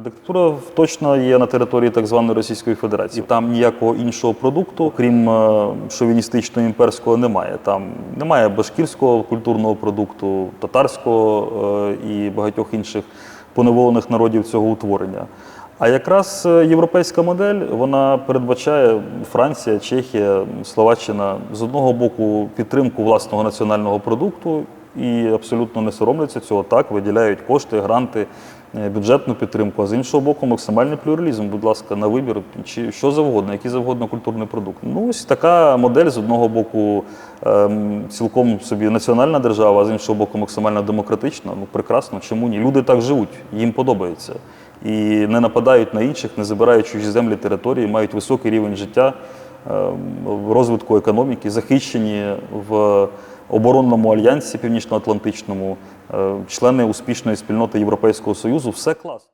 Диктатура точно є на території так званої Російської Федерації. Там ніякого іншого продукту, крім е, шовіністичного імперського, немає. Там немає башкірського культурного продукту, татарського е, і багатьох інших поневолених народів цього утворення. А якраз е, європейська модель вона передбачає Франція, Чехія, Словаччина з одного боку підтримку власного національного продукту і абсолютно не соромляться цього. Так виділяють кошти, гранти, бюджетну підтримку. А з іншого боку, максимальний плюралізм. Будь ласка, на вибір чи що завгодно, який завгодно культурний продукт. Ну ось така модель з одного боку ем, цілком собі національна держава, а з іншого боку, максимально демократична. Ну прекрасно, чому ні? Люди так живуть, їм подобається. І не нападають на інших, не забирають чужі землі території, мають високий рівень життя, ем, розвитку економіки, захищені в оборонному альянсі Північно-Атлантичному, е, члени успішної спільноти Європейського Союзу. Все класно.